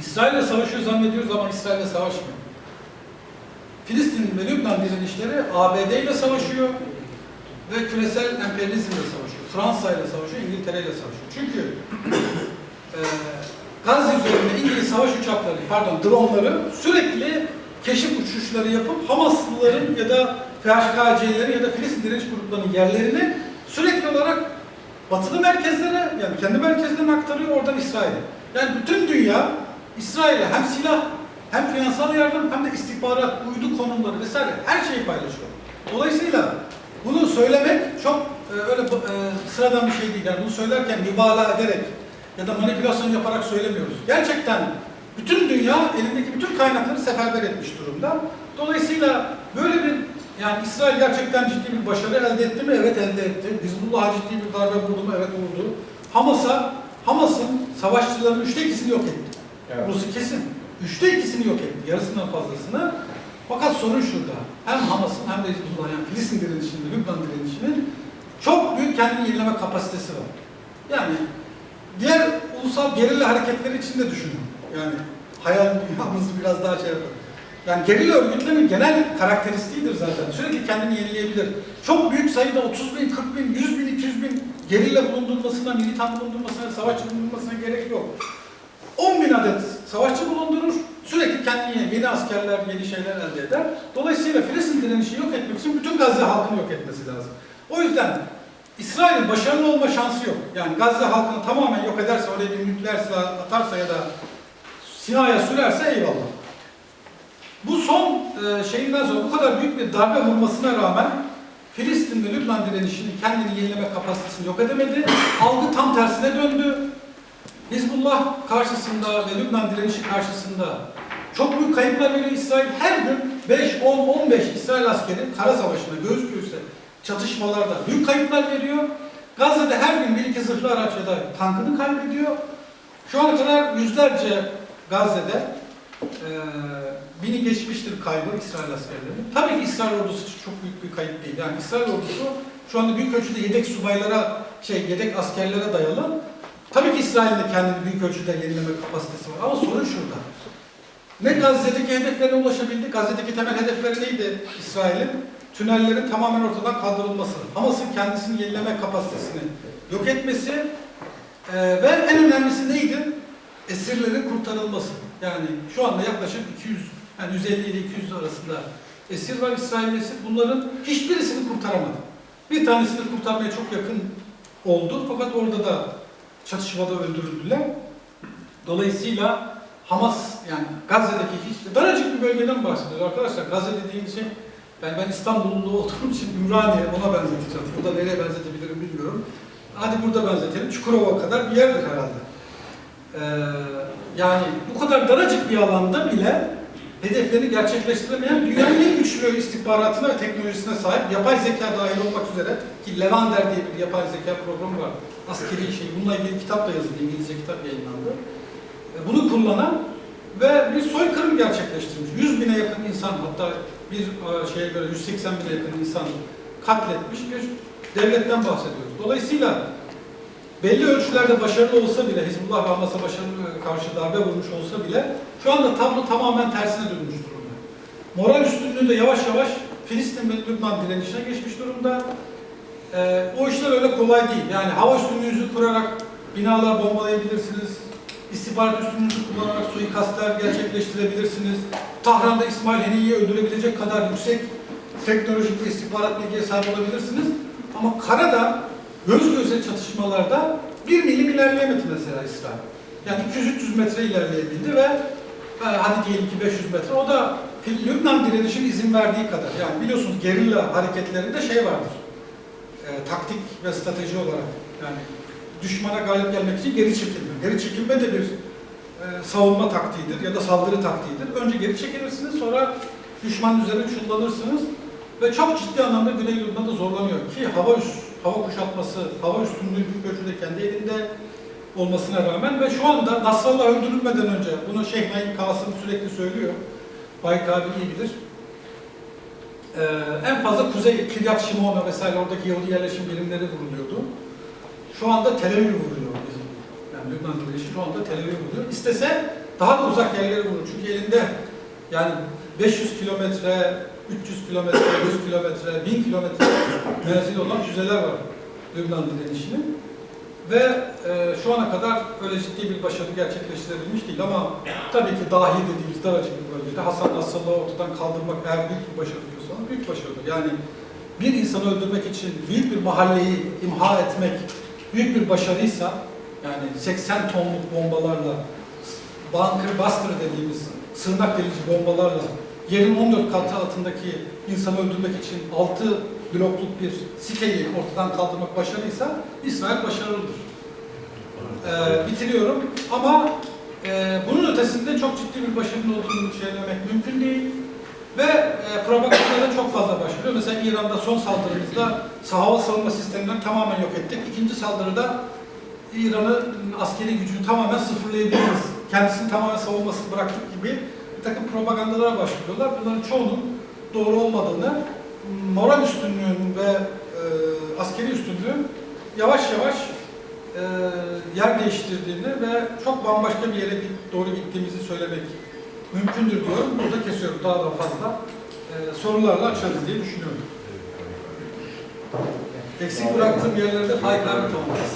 İsrail'le savaşıyor zannediyoruz ama İsrail'le savaşmıyor. Filistin ve Lübnan direnişleri ABD ile savaşıyor ve küresel emperyalizmle savaşıyor. Fransa ile savaşıyor, İngiltere ile savaşıyor. Çünkü e, Gazze üzerinde İngiliz savaş uçakları, pardon dronları sürekli keşif uçuşları yapıp Hamaslıların ya da PHKC'lerin ya da Filistin direniş gruplarının yerlerini sürekli olarak batılı merkezlere yani kendi merkezlerine aktarıyor oradan İsrail'e. Yani bütün dünya İsrail'e hem silah hem finansal yardım hem de istihbarat, uydu konumları vesaire her şeyi paylaşıyor. Dolayısıyla bunu söylemek çok e, öyle e, sıradan bir şey değil. Yani bunu söylerken mübalağa ederek ya da manipülasyon yaparak söylemiyoruz. Gerçekten bütün dünya elindeki bütün kaynakları seferber etmiş durumda. Dolayısıyla böyle bir yani İsrail gerçekten ciddi bir başarı elde etti mi? Evet elde etti. Hizbullah'a ciddi bir darbe vurdu mu? Evet vurdu. Hamas'a, Hamas'ın savaşçılarının üçte ikisini yok etti. Evet. Burası kesin. Üçte ikisini yok etti. Yarısından fazlasını. Fakat sorun şurada. Hem Hamas'ın hem de Hizbullah'ın yani Filistin direnişinin, Lübnan direnişinin çok büyük kendini yenileme kapasitesi var. Yani diğer ulusal gerilla hareketleri için de düşünün. Yani hayal dünyamızı biraz daha şey yapalım. Yani gerilla örgütlerinin genel karakteristiğidir zaten. Sürekli kendini yenileyebilir. Çok büyük sayıda 30 bin, 40 bin, 100 bin, 200 bin gerilla bulundurmasına, militan bulundurmasına, savaşçı bulundurmasına gerek yok. 10 bin adet savaşçı bulundurur, sürekli kendine yeni, askerler, yeni şeyler elde eder. Dolayısıyla Filistin direnişi yok etmek için bütün Gazze halkını yok etmesi lazım. O yüzden İsrail'in başarılı olma şansı yok. Yani Gazze halkını tamamen yok ederse, oraya bir nükleer silah atarsa ya da Sina'ya sürerse eyvallah. Bu son e, şeyinden sonra bu kadar büyük bir darbe vurmasına rağmen Filistin ve Lübnan direnişinin kendini yenileme kapasitesini yok edemedi. Algı tam tersine döndü. Hizbullah karşısında ve Lübnan direnişi karşısında çok büyük kayıplar veriyor İsrail. Her gün 5, 10, 15 İsrail askeri kara savaşında göğüs göğüse çatışmalarda büyük kayıplar veriyor. Gazze'de her gün bir iki zırhlı araç ya da tankını kaybediyor. Şu ana kadar yüzlerce Gazze'de eee bini geçmiştir kaybı İsrail askerlerinin. Tabii ki İsrail ordusu çok büyük bir kayıp değil. Yani İsrail ordusu şu anda büyük ölçüde yedek subaylara, şey yedek askerlere dayalı. Tabii ki İsrail'in de kendini büyük ölçüde yenileme kapasitesi var. Ama sorun şurada. Ne Gazze'deki hedeflerine ulaşabildi? Gazze'deki temel hedefleri neydi İsrail'in? Tünellerin tamamen ortadan kaldırılması. Hamas'ın kendisini yenileme kapasitesini yok etmesi eee, ve en önemlisi neydi? Esirlerin kurtarılması. Yani şu anda yaklaşık 200, yani 150 ile 200 arasında esir var İsrail esir. Bunların hiçbirisini kurtaramadı. Bir tanesini kurtarmaya çok yakın oldu fakat orada da çatışmada öldürüldüler. Dolayısıyla Hamas yani Gazze'deki hiç daracık bir bölgeden bahsediyoruz arkadaşlar. Gazze dediğimiz şey yani ben İstanbullu olduğum için Ümraniye ona benzeteceğim. Burada nereye benzetebilirim bilmiyorum. Hadi burada benzetelim. Çukurova kadar bir yerdir herhalde. Ee, yani bu kadar daracık bir alanda bile hedeflerini gerçekleştiremeyen dünyanın en güçlü istihbaratına ve teknolojisine sahip yapay zeka dahil olmak üzere ki Levander diye bir yapay zeka programı var. Askeri şey. Bununla ilgili kitap da yazıldı. İngilizce kitap yayınlandı. E, Bunu kullanan ve bir soykırım gerçekleştirmiş. 100 bine yakın insan hatta bir e, şeye göre 180 bine yakın insan katletmiş bir devletten bahsediyoruz. Dolayısıyla belli ölçülerde başarılı olsa bile, Hizbullah ve Hamas'a başarılı karşı darbe vurmuş olsa bile şu anda tablo tamamen tersine dönmüş durumda. Moral üstünlüğü de yavaş yavaş Filistin ve Lübnan direnişine geçmiş durumda. Ee, o işler öyle kolay değil. Yani hava üstünlüğünüzü kurarak binalar bombalayabilirsiniz. İstihbarat üstünlüğünüzü kullanarak suikastler gerçekleştirebilirsiniz. Tahran'da İsmail Heniye'yi öldürebilecek kadar yüksek teknolojik ve istihbarat bilgiye sahip olabilirsiniz. Ama karada göz göze çatışmalarda bir milim ilerleyemedi mesela İsrail. Yani 200-300 metre ilerleyebildi ve hadi diyelim ki 500 metre. O da Lübnan direnişin izin verdiği kadar. Yani biliyorsunuz gerilla hareketlerinde şey vardır. E, taktik ve strateji olarak. Yani düşmana galip gelmek için geri çekilme. Geri çekilme de bir e, savunma taktiğidir ya da saldırı taktiğidir. Önce geri çekilirsiniz sonra düşman üzerine çullanırsınız ve çok ciddi anlamda Güney Lübnan'da zorlanıyor ki hava üst, hava kuşatması, hava üstünlüğü büyük ölçüde kendi elinde olmasına rağmen ve şu anda Nasrallah öldürülmeden önce bunu Şeyh Naim Kasım sürekli söylüyor. Bayit abi iyi bilir. Ee, en fazla Kuzey Kiryat Şimona vesaire oradaki Yahudi yerleşim birimleri vuruluyordu. Şu anda Tel Aviv vuruyor bizim. Yani Lübnan direnişi şu anda Tel Aviv vuruyor. İstese daha da uzak yerlere vurur. Çünkü elinde yani 500 kilometre, 300 kilometre, 100 kilometre, 1000 kilometre menzili olan füzeler var Lübnan direnişinin. Ve e, şu ana kadar öyle ciddi bir başarı gerçekleştirebilmiş değil ama tabii ki dahi dediğimiz daracık bir bölgede Hasan Nasrallah'ı ortadan kaldırmak eğer büyük bir başarı diyorsanız büyük başarıdır. Yani bir insanı öldürmek için büyük bir mahalleyi imha etmek büyük bir başarıysa yani 80 tonluk bombalarla bunker buster dediğimiz sığınak delici bombalarla yerin 14 katı altındaki insanı öldürmek için 6 blokluk bir siteyi ortadan kaldırmak başarıysa İsrail başarılıdır. Ee, bitiriyorum ama e, bunun ötesinde çok ciddi bir başarının olduğunu söylemek mümkün değil. Ve e, propagandada çok fazla başlıyor. Mesela İran'da son saldırımızda hava savunma sistemlerini tamamen yok ettik. İkinci saldırıda İran'ın askeri gücünü tamamen sıfırlayabiliriz. Kendisini tamamen savunmasını bıraktık gibi takım propagandalara başlıyorlar. Bunların çoğunun doğru olmadığını, moral üstünlüğün ve e, askeri üstünlüğün yavaş yavaş e, yer değiştirdiğini ve çok bambaşka bir yere doğru gittiğimizi söylemek mümkündür diyorum. Burada kesiyorum daha da fazla. E, sorularla açarız diye düşünüyorum. Eksik bıraktığım yerlerde faykabet olmaz.